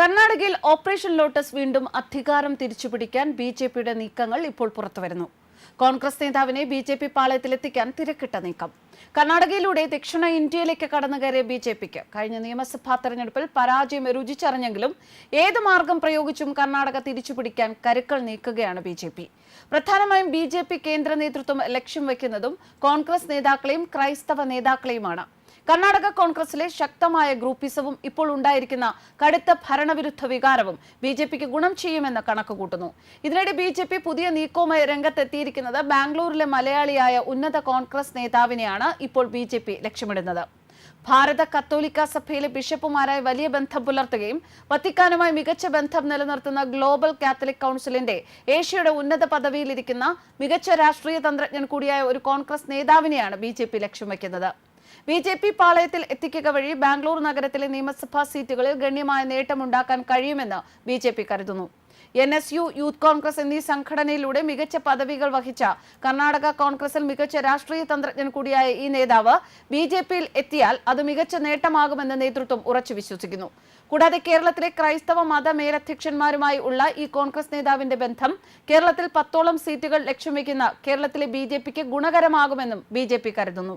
കർണാടകയിൽ operation lotus വീണ്ടും അധികാരം തിരിച്ചുപിടിക്കാൻ ബി ജെ പിയുടെ നീക്കങ്ങൾ ഇപ്പോൾ പുറത്തുവരുന്നു. കോൺഗ്രസ് നേതാവിനെ ബി ജെ പി പാളയത്തിലെത്തിക്കാൻ തിരക്കിട്ട നീക്കം. കർണാടകയിലൂടെ ദക്ഷിണ ഇന്ത്യയിലേക്ക് കടന്നു കയറിയ ബി ജെ പിക്ക് കഴിഞ്ഞ നിയമസഭാ തെരഞ്ഞെടുപ്പിൽ പരാജയം രുചിച്ചറിഞ്ഞെങ്കിലും ഏത് മാർഗം പ്രയോഗിച്ചും കർണാടക തിരിച്ചുപിടിക്കാൻ കരുക്കൾ നീക്കുകയാണ് ബി ജെ പി. പ്രധാനമായും ബി ജെ പി കേന്ദ്ര നേതൃത്വം ലക്ഷ്യം വയ്ക്കുന്നതും കോൺഗ്രസ് നേതാക്കളെയും ക്രൈസ്തവ നേതാക്കളെയുമാണ്. കർണാടക കോൺഗ്രസിലെ ശക്തമായ ഗ്രൂപ്പിസവും ഇപ്പോൾ ഉണ്ടായിരിക്കുന്ന കടുത്ത ഭരണവിരുദ്ധ വികാരവും ബി ജെ പിക്ക് ഗുണം ചെയ്യുമെന്ന് കണക്കുകൂട്ടുന്നു. ഇതിനിടെ ബി ജെ പി പുതിയ നീക്കവുമായി രംഗത്തെത്തിയിരിക്കുന്നത് ബാംഗ്ലൂരിലെ മലയാളിയായ ഉന്നത കോൺഗ്രസ് നേതാവിനെയാണ് ഇപ്പോൾ ബി ജെ പി ലക്ഷ്യമിടുന്നത്. ഭാരത കത്തോലിക്ക സഭയിലെ ബിഷപ്പുമാരായി വലിയ ബന്ധം പുലർത്തുകയും വത്തിക്കാനുമായി മികച്ച ബന്ധം നിലനിർത്തുന്ന ഗ്ലോബൽ കാത്തലിക് കൗൺസിലിന്റെ ഏഷ്യയുടെ ഉന്നത പദവിയിലിരിക്കുന്ന മികച്ച രാഷ്ട്രീയ തന്ത്രജ്ഞൻ കൂടിയായ ഒരു കോൺഗ്രസ് നേതാവിനെയാണ് ബി ലക്ഷ്യം വയ്ക്കുന്നത്. ബി ജെ പി പാളയത്തിൽ എത്തിക്കുക വഴി ബാംഗ്ലൂർ നഗരത്തിലെ നിയമസഭാ സീറ്റുകളിൽ ഗണ്യമായ നേട്ടമുണ്ടാക്കാൻ കഴിയുമെന്ന് ബി ജെ പി കരുതുന്നു. N S U youth Congress എന്നീ സംഘടനയിലൂടെ മികച്ച പദവികൾ വഹിച്ച കർണാടക കോൺഗ്രസിൽ മികച്ച രാഷ്ട്രീയ തന്ത്രജ്ഞൻ കൂടിയായ ഈ നേതാവ് ബി ജെ പിയിൽ എത്തിയാൽ അത് മികച്ച നേട്ടമാകുമെന്ന് നേതൃത്വം ഉറച്ചു വിശ്വസിക്കുന്നു. കൂടാതെ കേരളത്തിലെ ക്രൈസ്തവ മത മേലധ്യക്ഷന്മാരുമായി ഉള്ള ഈ കോൺഗ്രസ് നേതാവിന്റെ ബന്ധം കേരളത്തിൽ പത്തോളം സീറ്റുകൾ ലക്ഷ്യം വയ്ക്കുന്ന കേരളത്തിലെ ബി ഗുണകരമാകുമെന്നും ബി കരുതുന്നു.